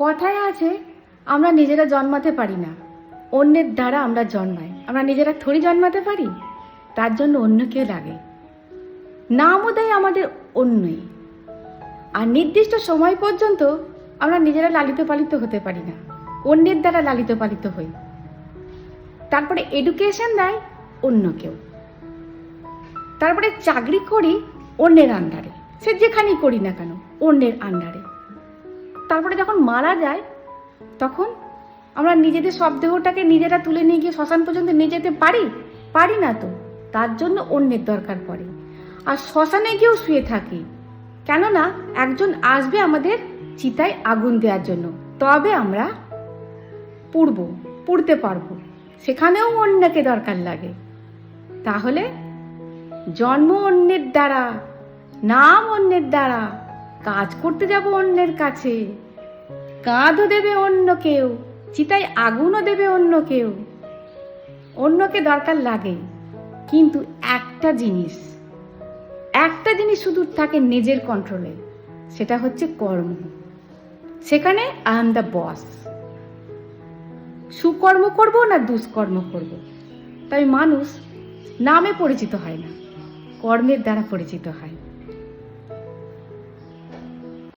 কথায় আছে, আমরা নিজেরা জন্মাতে পারি না। অন্যের দ্বারা আমরা জন্মাই। আমরা নিজেরা থরি জন্মাতে পারি? তার জন্য অন্য কেউ লাগে। নামও দেয় আমাদের অন্যই। আর নির্দিষ্ট সময় পর্যন্ত আমরা নিজেরা লালিত পালিত হতে পারি না। অন্যের দ্বারা লালিত পালিত হই। তারপরে এডুকেশন দেয় অন্য কেউ। তারপরে চাকরি করি অন্যের আন্ডারে সে যেখানেই করি না কেন, অন্যের আন্ডারে তারপরে যখন মারা যায়, তখন আমরা নিজেদের সব দেহটাকে নিজেরা তুলে নিয়ে গিয়ে শ্মশান পর্যন্ত নিয়ে যেতে পারি? পারি না তো। তার জন্য অন্যের দরকার পড়ে। আর শ্মশানে গিয়েও শুয়ে থাকি। কেননা একজন আসবে আমাদের চিতায় আগুন দেওয়ার জন্য। তবে আমরা পুড়ব, পুড়তে পারব। সেখানেও অন্যকে দরকার লাগে। তাহলে জন্ম অন্যের দ্বারা, নাম অন্যের দ্বারা, কাজ করতে যাব অন্যের কাছে। কাঁধও দেবে অন্য কেউ, চিতায় আগুনও দেবে অন্য কেউ। অন্যকে দরকার লাগে, কিন্তু একটা জিনিস। একটা জিনিস শুধু থাকে নিজের কন্ট্রোলে সেটা হচ্ছে কর্ম। সেখানে আই এম দ্য বস সুকর্ম করব না দুষ্কর্ম করব? তাই মানুষ নামে পরিচিত হয় না, কর্মের দ্বারা পরিচিত হয়।